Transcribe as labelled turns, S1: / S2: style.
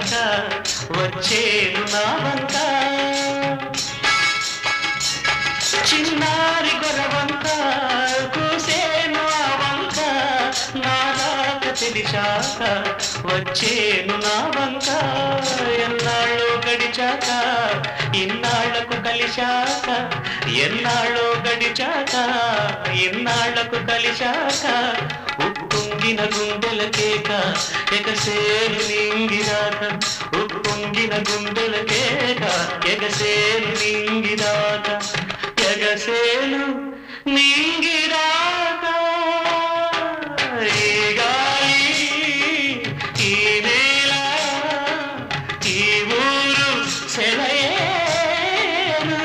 S1: వచ్చాక వచ్చేను నావంత. చిన్నారి గొడవంత కూసేను నా ఆవంత నాదాక తెలిసాక వచ్చేను నా వంక ఎన్నాళ్ళు గడిచాక ఇన్నాళ్ళకు కలిశాక ఎన్నాళ్ళు గడిచాక ఇన్నాళ్ళకు కలిశాక ఉప్పొంగిన గుండెల కేక ఎగసేరు నింగిరాక ఉప్పొంగిన గుండెల కేక ఎగసేరు నింగిరాక ఎగసేలు నింగిరాక ఏ గాలి ఈ నేల ఈ ఊరు సెలయేరు